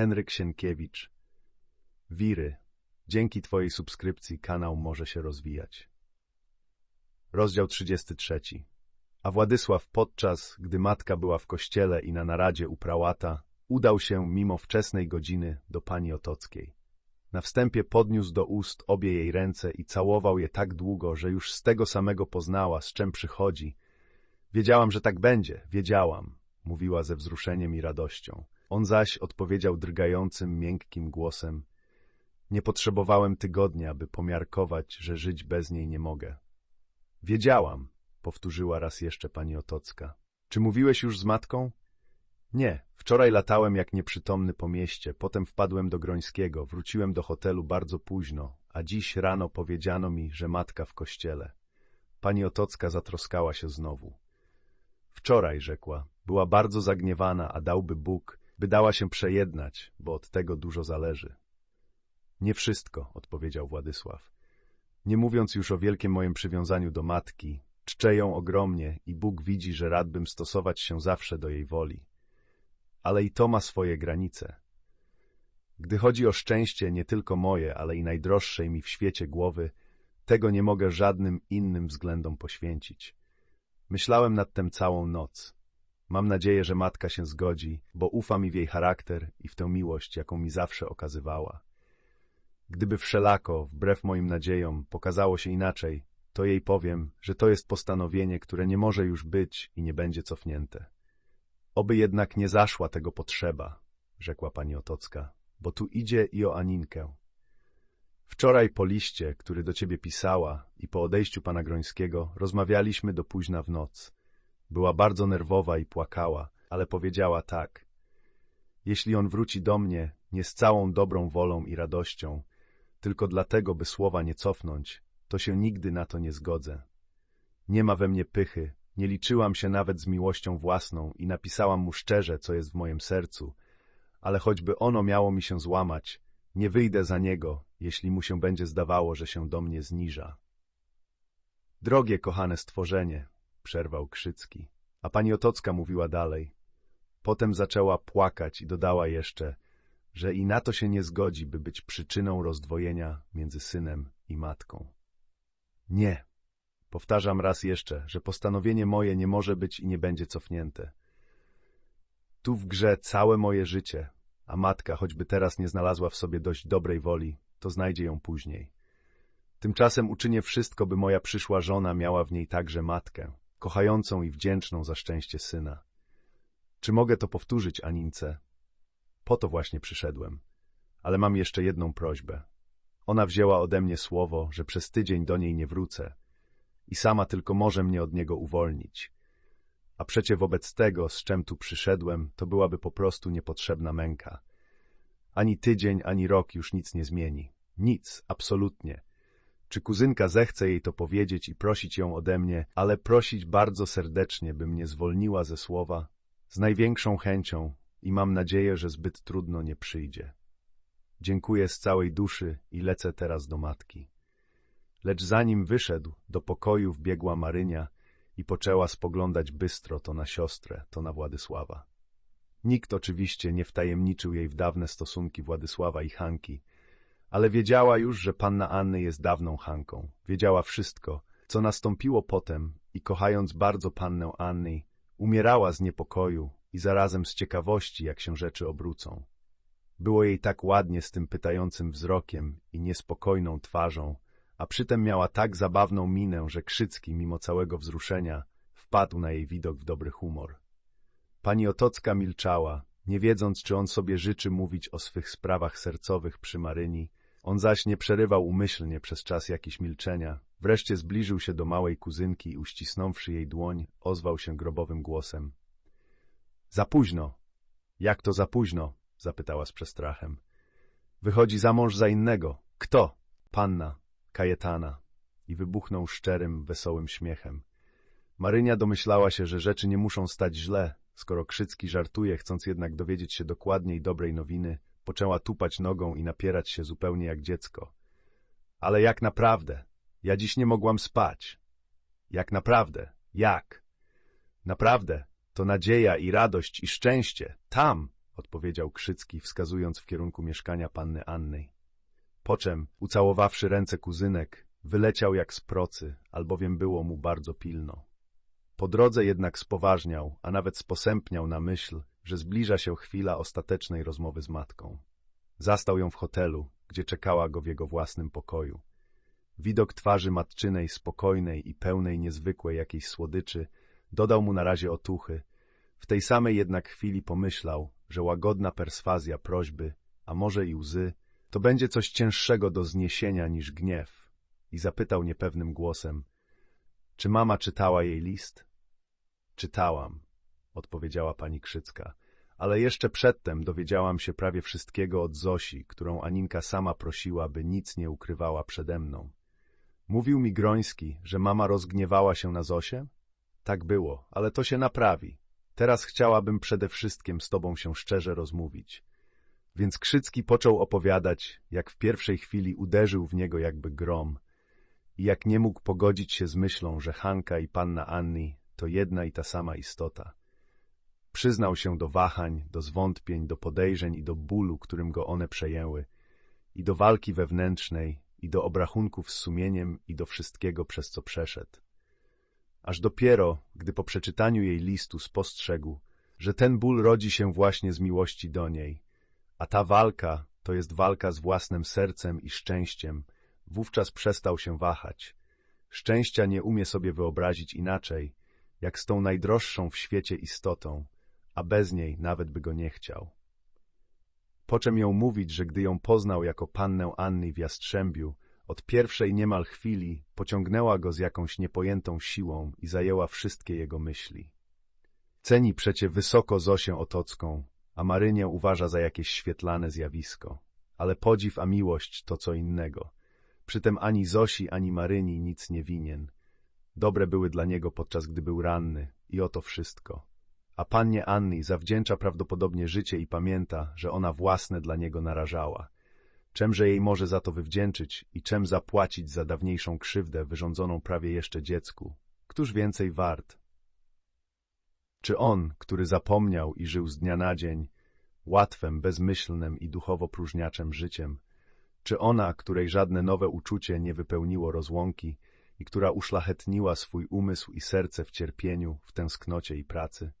Henryk Sienkiewicz. Wiry. Dzięki Twojej subskrypcji kanał może się rozwijać. Rozdział 33. A Władysław podczas, gdy matka była w kościele i na naradzie u prałata, udał się mimo wczesnej godziny do pani Otockiej. Na wstępie podniósł do ust obie jej ręce i całował je tak długo, że już z tego samego poznała, z czym przychodzi. Wiedziałam, że tak będzie, wiedziałam, mówiła ze wzruszeniem i radością. On zaś odpowiedział drgającym, miękkim głosem. Nie potrzebowałem tygodnia, by pomiarkować, że żyć bez niej nie mogę. Wiedziałam, powtórzyła raz jeszcze pani Otocka. Czy mówiłeś już z matką? Nie, wczoraj latałem jak nieprzytomny po mieście, potem wpadłem do Grońskiego, wróciłem do hotelu bardzo późno, a dziś rano powiedziano mi, że matka w kościele. Pani Otocka zatroskała się znowu. Wczoraj, rzekła, była bardzo zagniewana, a dałby Bóg, by dała się przejednać, bo od tego dużo zależy. Nie wszystko, odpowiedział Władysław. Nie mówiąc już o wielkim moim przywiązaniu do matki, czczę ją ogromnie i Bóg widzi, że radbym stosować się zawsze do jej woli. Ale i to ma swoje granice. Gdy chodzi o szczęście nie tylko moje, ale i najdroższej mi w świecie głowy, tego nie mogę żadnym innym względom poświęcić. Myślałem nad tym całą noc. Mam nadzieję, że matka się zgodzi, bo ufa mi w jej charakter i w tę miłość, jaką mi zawsze okazywała. Gdyby wszelako, wbrew moim nadziejom, pokazało się inaczej, to jej powiem, że to jest postanowienie, które nie może już być i nie będzie cofnięte. Oby jednak nie zaszła tego potrzeba, rzekła pani Otocka, bo tu idzie i o Aninkę. Wczoraj po liście, który do ciebie pisała i po odejściu pana Grońskiego rozmawialiśmy do późna w noc. Była bardzo nerwowa i płakała, ale powiedziała tak. Jeśli on wróci do mnie, nie z całą dobrą wolą i radością, tylko dlatego, by słowa nie cofnąć, to się nigdy na to nie zgodzę. Nie ma we mnie pychy, nie liczyłam się nawet z miłością własną i napisałam mu szczerze, co jest w moim sercu, ale choćby ono miało mi się złamać, nie wyjdę za niego, jeśli mu się będzie zdawało, że się do mnie zniża. Drogie, kochane stworzenie, przerwał Krzycki, a pani Otocka mówiła dalej. Potem zaczęła płakać i dodała jeszcze, że i na to się nie zgodzi, by być przyczyną rozdwojenia między synem i matką. Nie, powtarzam raz jeszcze, że postanowienie moje nie może być i nie będzie cofnięte. Tu w grze całe moje życie, a matka, choćby teraz nie znalazła w sobie dość dobrej woli, to znajdzie ją później. Tymczasem uczynię wszystko, by moja przyszła żona miała w niej także matkę, kochającą i wdzięczną za szczęście syna. Czy mogę to powtórzyć, Anince? Po to właśnie przyszedłem. Ale mam jeszcze jedną prośbę. Ona wzięła ode mnie słowo, że przez tydzień do niej nie wrócę i sama tylko może mnie od niego uwolnić. A przecie wobec tego, z czym tu przyszedłem, to byłaby po prostu niepotrzebna męka. Ani tydzień, ani rok już nic nie zmieni. Nic, absolutnie. Czy kuzynka zechce jej to powiedzieć i prosić ją ode mnie, ale prosić bardzo serdecznie, by mnie zwolniła ze słowa? Z największą chęcią i mam nadzieję, że zbyt trudno nie przyjdzie. Dziękuję z całej duszy i lecę teraz do matki. Lecz zanim wyszedł, do pokoju wbiegła Marynia i poczęła spoglądać bystro to na siostrę, to na Władysława. Nikt oczywiście nie wtajemniczył jej w dawne stosunki Władysława i Hanki, ale wiedziała już, że panna Anny jest dawną Hanką. Wiedziała wszystko, co nastąpiło potem i kochając bardzo pannę Anny, umierała z niepokoju i zarazem z ciekawości, jak się rzeczy obrócą. Było jej tak ładnie z tym pytającym wzrokiem i niespokojną twarzą, a przytem miała tak zabawną minę, że Krzycki, mimo całego wzruszenia, wpadł na jej widok w dobry humor. Pani Otocka milczała, nie wiedząc, czy on sobie życzy mówić o swych sprawach sercowych przy Maryni, on zaś nie przerywał umyślnie przez czas jakiś milczenia. Wreszcie zbliżył się do małej kuzynki i uścisnąwszy jej dłoń, ozwał się grobowym głosem. Za późno. Jak to za późno? zapytała z przestrachem. Wychodzi za mąż za innego. Kto? Panna, Kajetana. I wybuchnął szczerym, wesołym śmiechem. Marynia domyślała się, że rzeczy nie muszą stać źle, skoro Krzycki żartuje, chcąc jednak dowiedzieć się dokładniej dobrej nowiny, poczęła tupać nogą i napierać się zupełnie jak dziecko. Ale jak naprawdę? Ja dziś nie mogłam spać. Jak naprawdę? Jak? Naprawdę, to nadzieja i radość i szczęście. Tam, odpowiedział Krzycki, wskazując w kierunku mieszkania panny Annej. Po czym, ucałowawszy ręce kuzynek, wyleciał jak z procy, albowiem było mu bardzo pilno. Po drodze jednak spoważniał, a nawet sposępniał na myśl, że zbliża się chwila ostatecznej rozmowy z matką. Zastał ją w hotelu, gdzie czekała go w jego własnym pokoju. Widok twarzy matczynej, spokojnej i pełnej niezwykłej jakiejś słodyczy, dodał mu na razie otuchy. W tej samej jednak chwili pomyślał, że łagodna perswazja prośby, a może i łzy, to będzie coś cięższego do zniesienia niż gniew. I zapytał niepewnym głosem, czy mama czytała jej list? Czytałam, odpowiedziała pani Krzycka, ale jeszcze przedtem dowiedziałam się prawie wszystkiego od Zosi, którą Aninka sama prosiła, by nic nie ukrywała przede mną. Mówił mi Groński, że mama rozgniewała się na Zosię? Tak było, ale to się naprawi. Teraz chciałabym przede wszystkim z tobą się szczerze rozmówić. Więc Krzycki począł opowiadać, jak w pierwszej chwili uderzył w niego jakby grom i jak nie mógł pogodzić się z myślą, że Hanka i panna Anni to jedna i ta sama istota. Przyznał się do wahań, do zwątpień, do podejrzeń i do bólu, którym go one przejęły, i do walki wewnętrznej, i do obrachunków z sumieniem, i do wszystkiego, przez co przeszedł. Aż dopiero, gdy po przeczytaniu jej listu spostrzegł, że ten ból rodzi się właśnie z miłości do niej, a ta walka to jest walka z własnym sercem i szczęściem, wówczas przestał się wahać. Szczęścia nie umie sobie wyobrazić inaczej, jak z tą najdroższą w świecie istotą, a bez niej nawet by go nie chciał. Po czym ją mówić, że gdy ją poznał jako pannę Anny w Jastrzębiu, od pierwszej niemal chwili pociągnęła go z jakąś niepojętą siłą i zajęła wszystkie jego myśli. Ceni przecie wysoko Zosię Otocką, a Marynię uważa za jakieś świetlane zjawisko. Ale podziw a miłość to co innego. Przytem ani Zosi, ani Maryni nic nie winien. Dobre były dla niego podczas gdy był ranny i oto wszystko. A pannie Anni zawdzięcza prawdopodobnie życie i pamięta, że ona własne dla niego narażała. Czemże jej może za to wywdzięczyć i czem zapłacić za dawniejszą krzywdę wyrządzoną prawie jeszcze dziecku? Któż więcej wart? Czy on, który zapomniał i żył z dnia na dzień, łatwym, bezmyślnym i duchowo próżniaczym życiem, czy ona, której żadne nowe uczucie nie wypełniło rozłąki i która uszlachetniła swój umysł i serce w cierpieniu, w tęsknocie i pracy?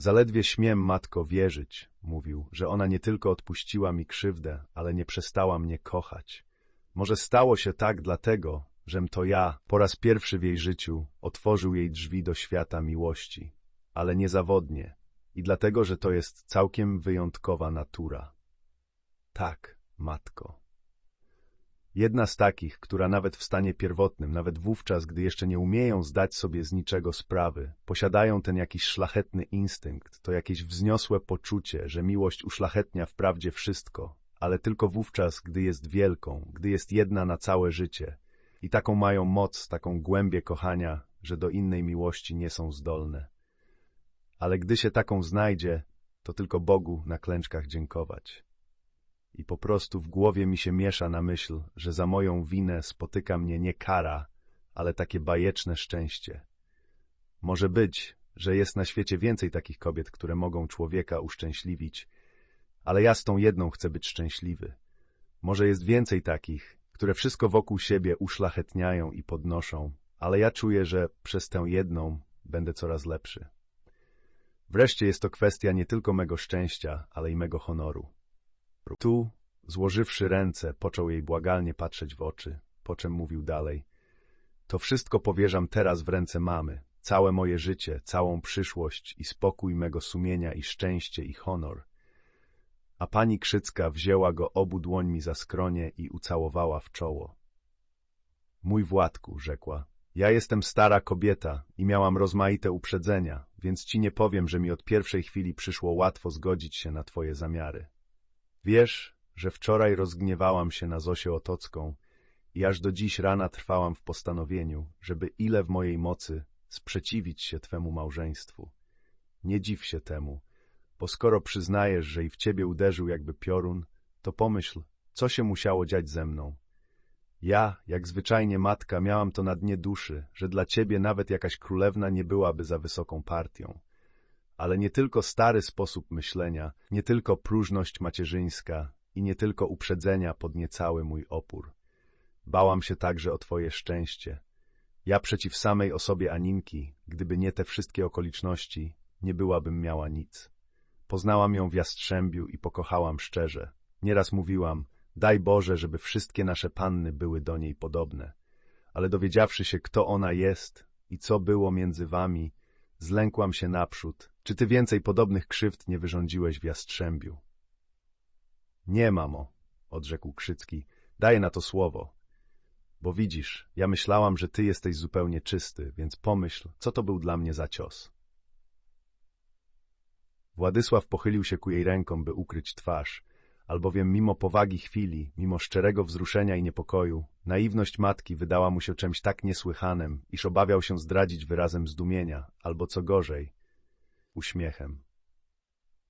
Zaledwie śmiem, matko, wierzyć, mówił, że ona nie tylko odpuściła mi krzywdę, ale nie przestała mnie kochać. Może stało się tak dlatego, żem to ja, po raz pierwszy w jej życiu, otworzył jej drzwi do świata miłości, ale niezawodnie i dlatego, że to jest całkiem wyjątkowa natura. Tak, matko. Jedna z takich, która nawet w stanie pierwotnym, nawet wówczas, gdy jeszcze nie umieją zdać sobie z niczego sprawy, posiadają ten jakiś szlachetny instynkt, to jakieś wzniosłe poczucie, że miłość uszlachetnia wprawdzie wszystko, ale tylko wówczas, gdy jest wielką, gdy jest jedna na całe życie. I taką mają moc, taką głębię kochania, że do innej miłości nie są zdolne. Ale gdy się taką znajdzie, to tylko Bogu na klęczkach dziękować i po prostu w głowie mi się miesza na myśl, że za moją winę spotyka mnie nie kara, ale takie bajeczne szczęście. Może być, że jest na świecie więcej takich kobiet, które mogą człowieka uszczęśliwić, ale ja z tą jedną chcę być szczęśliwy. Może jest więcej takich, które wszystko wokół siebie uszlachetniają i podnoszą, ale ja czuję, że przez tę jedną będę coraz lepszy. Wreszcie jest to kwestia nie tylko mego szczęścia, ale i mego honoru. Tu, złożywszy ręce, począł jej błagalnie patrzeć w oczy, po czym mówił dalej. To wszystko powierzam teraz w ręce mamy, całe moje życie, całą przyszłość i spokój mego sumienia i szczęście i honor. A pani Krzycka wzięła go obu dłońmi za skronie i ucałowała w czoło. Mój Władku, rzekła, ja jestem stara kobieta i miałam rozmaite uprzedzenia, więc ci nie powiem, że mi od pierwszej chwili przyszło łatwo zgodzić się na twoje zamiary. Wiesz, że wczoraj rozgniewałam się na Zosię Otocką i aż do dziś rana trwałam w postanowieniu, żeby ile w mojej mocy sprzeciwić się Twemu małżeństwu. Nie dziw się temu, bo skoro przyznajesz, że i w Ciebie uderzył jakby piorun, to pomyśl, co się musiało dziać ze mną. Ja, jak zwyczajnie matka, miałam to na dnie duszy, że dla Ciebie nawet jakaś królewna nie byłaby za wysoką partią. Ale nie tylko stary sposób myślenia, nie tylko próżność macierzyńska i nie tylko uprzedzenia podniecały mój opór. Bałam się także o twoje szczęście. Ja przeciw samej osobie Aninki, gdyby nie te wszystkie okoliczności, nie byłabym miała nic. Poznałam ją w Jastrzębiu i pokochałam szczerze. Nieraz mówiłam, daj Boże, żeby wszystkie nasze panny były do niej podobne. Ale dowiedziawszy się, kto ona jest i co było między wami, zlękłam się naprzód. Czy ty więcej podobnych krzywd nie wyrządziłeś w Jastrzębiu? Nie, mamo, odrzekł Krzycki, daję na to słowo. Bo widzisz, ja myślałam, że ty jesteś zupełnie czysty, więc pomyśl, co to był dla mnie za cios. Władysław pochylił się ku jej rękom, by ukryć twarz, albowiem mimo powagi chwili, mimo szczerego wzruszenia i niepokoju, naiwność matki wydała mu się czymś tak niesłychanym, iż obawiał się zdradzić wyrazem zdumienia, albo co gorzej, uśmiechem.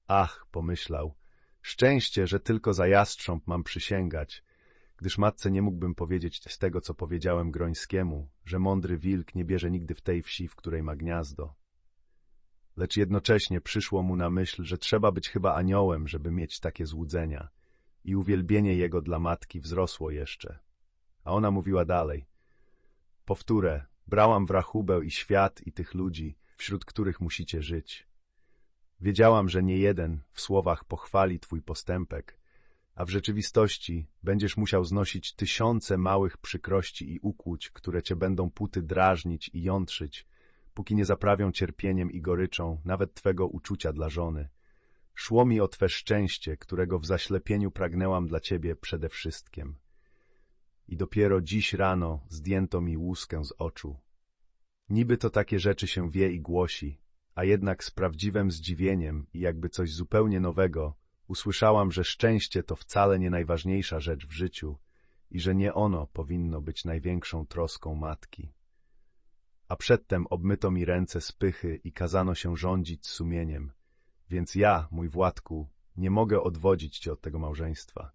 Ach, pomyślał, szczęście, że tylko za jastrząb mam przysięgać, gdyż matce nie mógłbym powiedzieć z tego, co powiedziałem Grońskiemu, że mądry wilk nie bierze nigdy w tej wsi, w której ma gniazdo. Lecz jednocześnie przyszło mu na myśl, że trzeba być chyba aniołem, żeby mieć takie złudzenia i uwielbienie jego dla matki wzrosło jeszcze. A ona mówiła dalej. Powtórę, brałam w rachubę i świat i tych ludzi, wśród których musicie żyć. Wiedziałam, że nie jeden w słowach pochwali twój postępek, a w rzeczywistości będziesz musiał znosić tysiące małych przykrości i ukłuć, które cię będą puty drażnić i jątrzyć, póki nie zaprawią cierpieniem i goryczą nawet twego uczucia dla żony. Szło mi o twe szczęście, którego w zaślepieniu pragnęłam dla ciebie przede wszystkim. I dopiero dziś rano zdjęto mi łuskę z oczu. Niby to takie rzeczy się wie i głosi, a jednak z prawdziwym zdziwieniem i jakby coś zupełnie nowego usłyszałam, że szczęście to wcale nie najważniejsza rzecz w życiu i że nie ono powinno być największą troską matki. A przedtem obmyto mi ręce z pychy i kazano się rządzić sumieniem, więc ja, mój Władku, nie mogę odwodzić cię od tego małżeństwa.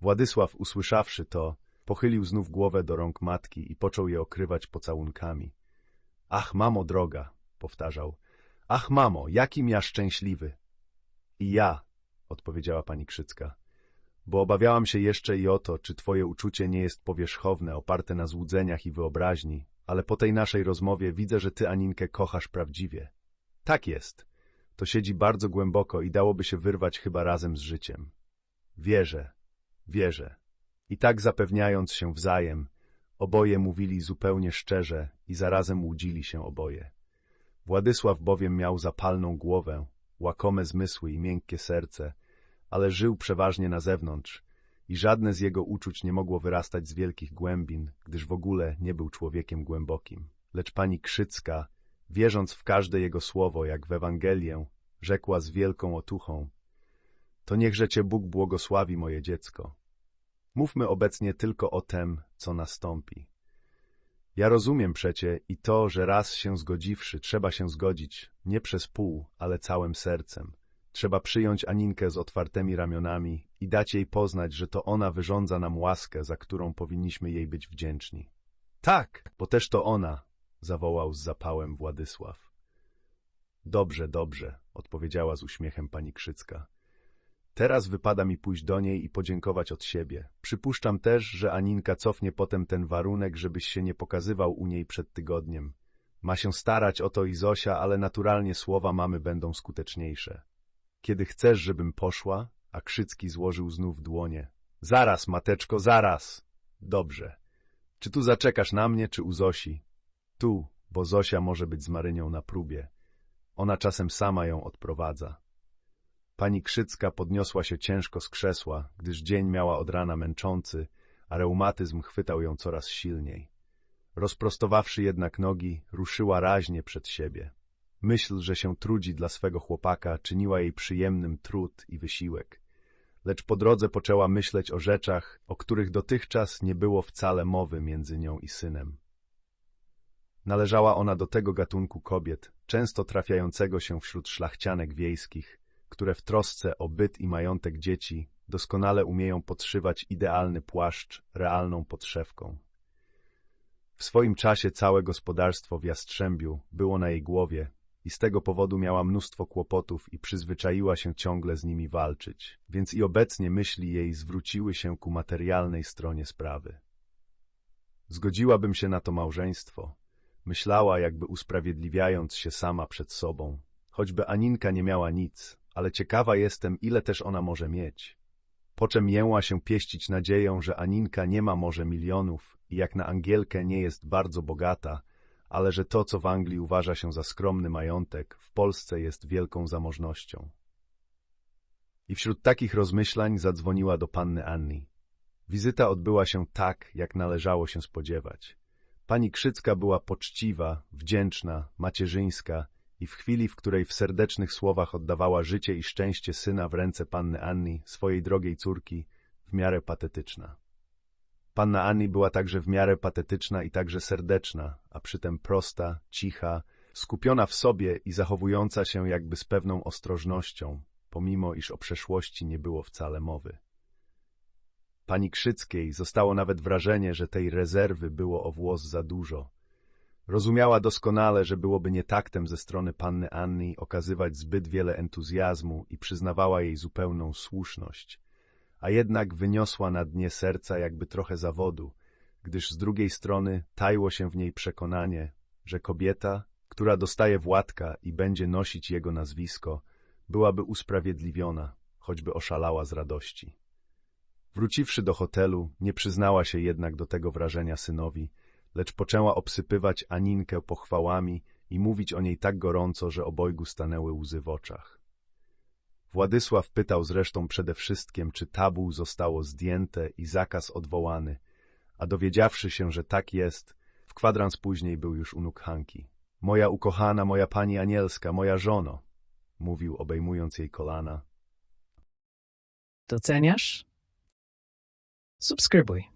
Władysław, usłyszawszy to, pochylił znów głowę do rąk matki i począł je okrywać pocałunkami. Ach, mamo droga, powtarzał, ach, mamo, jakim ja szczęśliwy. I ja, odpowiedziała pani Krzycka, bo obawiałam się jeszcze i o to, czy twoje uczucie nie jest powierzchowne, oparte na złudzeniach i wyobraźni, ale po tej naszej rozmowie widzę, że ty Aninkę kochasz prawdziwie. Tak jest. To siedzi bardzo głęboko i dałoby się wyrwać chyba razem z życiem. Wierzę, wierzę. I tak zapewniając się wzajem, oboje mówili zupełnie szczerze i zarazem łudzili się oboje. Władysław bowiem miał zapalną głowę, łakome zmysły i miękkie serce, ale żył przeważnie na zewnątrz i żadne z jego uczuć nie mogło wyrastać z wielkich głębin, gdyż w ogóle nie był człowiekiem głębokim. Lecz pani Krzycka, wierząc w każde jego słowo, jak w Ewangelię, rzekła z wielką otuchą To niechże cię Bóg błogosławi, moje dziecko. Mówmy obecnie tylko o tem, co nastąpi. Ja rozumiem przecie i to, że raz się zgodziwszy, trzeba się zgodzić, nie przez pół, ale całym sercem. Trzeba przyjąć Aninkę z otwartymi ramionami i dać jej poznać, że to ona wyrządza nam łaskę, za którą powinniśmy jej być wdzięczni. Tak, bo też to ona, zawołał z zapałem Władysław. Dobrze, dobrze, odpowiedziała z uśmiechem pani Krzycka. Teraz wypada mi pójść do niej i podziękować od siebie. Przypuszczam też, że Aninka cofnie potem ten warunek, żebyś się nie pokazywał u niej przed tygodniem. Ma się starać o to i Zosia, ale naturalnie słowa mamy będą skuteczniejsze. Kiedy chcesz, żebym poszła? A Krzycki złożył znów dłonie. Zaraz, mateczko, zaraz. Dobrze. Czy tu zaczekasz na mnie, czy u Zosi? Tu, bo Zosia może być z Marynią na próbie. Ona czasem sama ją odprowadza. Pani Krzycka podniosła się ciężko z krzesła, gdyż dzień miała od rana męczący, a reumatyzm chwytał ją coraz silniej. Rozprostowawszy jednak nogi, ruszyła raźnie przed siebie. Myśl, że się trudzi dla swego chłopaka, czyniła jej przyjemnym trud i wysiłek. Lecz po drodze poczęła myśleć o rzeczach, o których dotychczas nie było wcale mowy między nią i synem. Należała ona do tego gatunku kobiet, często trafiającego się wśród szlachcianek wiejskich, które w trosce o byt i majątek dzieci doskonale umieją podszywać idealny płaszcz realną podszewką. W swoim czasie całe gospodarstwo w Jastrzębiu było na jej głowie i z tego powodu miała mnóstwo kłopotów i przyzwyczaiła się ciągle z nimi walczyć, więc i obecnie myśli jej zwróciły się ku materialnej stronie sprawy. Zgodziłabym się na to małżeństwo. Myślała, jakby usprawiedliwiając się sama przed sobą. Choćby Aninka nie miała nic, ale ciekawa jestem, ile też ona może mieć. Po czym jęła się pieścić nadzieją, że Aninka nie ma może milionów i jak na Angielkę nie jest bardzo bogata, ale że to, co w Anglii uważa się za skromny majątek, w Polsce jest wielką zamożnością. I wśród takich rozmyślań zadzwoniła do panny Anni. Wizyta odbyła się tak, jak należało się spodziewać. Pani Krzycka była poczciwa, wdzięczna, macierzyńska i w chwili, w której w serdecznych słowach oddawała życie i szczęście syna w ręce panny Anni, swojej drogiej córki, w miarę patetyczna. Panna Anni była także w miarę patetyczna i także serdeczna, a przytem prosta, cicha, skupiona w sobie i zachowująca się jakby z pewną ostrożnością, pomimo iż o przeszłości nie było wcale mowy. Pani Krzyckiej zostało nawet wrażenie, że tej rezerwy było o włos za dużo. Rozumiała doskonale, że byłoby nietaktem ze strony panny Anni okazywać zbyt wiele entuzjazmu i przyznawała jej zupełną słuszność, a jednak wyniosła na dnie serca jakby trochę zawodu, gdyż z drugiej strony tajło się w niej przekonanie, że kobieta, która dostaje Władka i będzie nosić jego nazwisko, byłaby usprawiedliwiona, choćby oszalała z radości. Wróciwszy do hotelu, nie przyznała się jednak do tego wrażenia synowi, lecz poczęła obsypywać Aninkę pochwałami i mówić o niej tak gorąco, że obojgu stanęły łzy w oczach. Władysław pytał zresztą przede wszystkim, czy tabu zostało zdjęte i zakaz odwołany, a dowiedziawszy się, że tak jest, w kwadrans później był już u nóg Hanki. Moja ukochana, moja pani anielska, moja żono, mówił obejmując jej kolana. Doceniasz? Subskrybuj.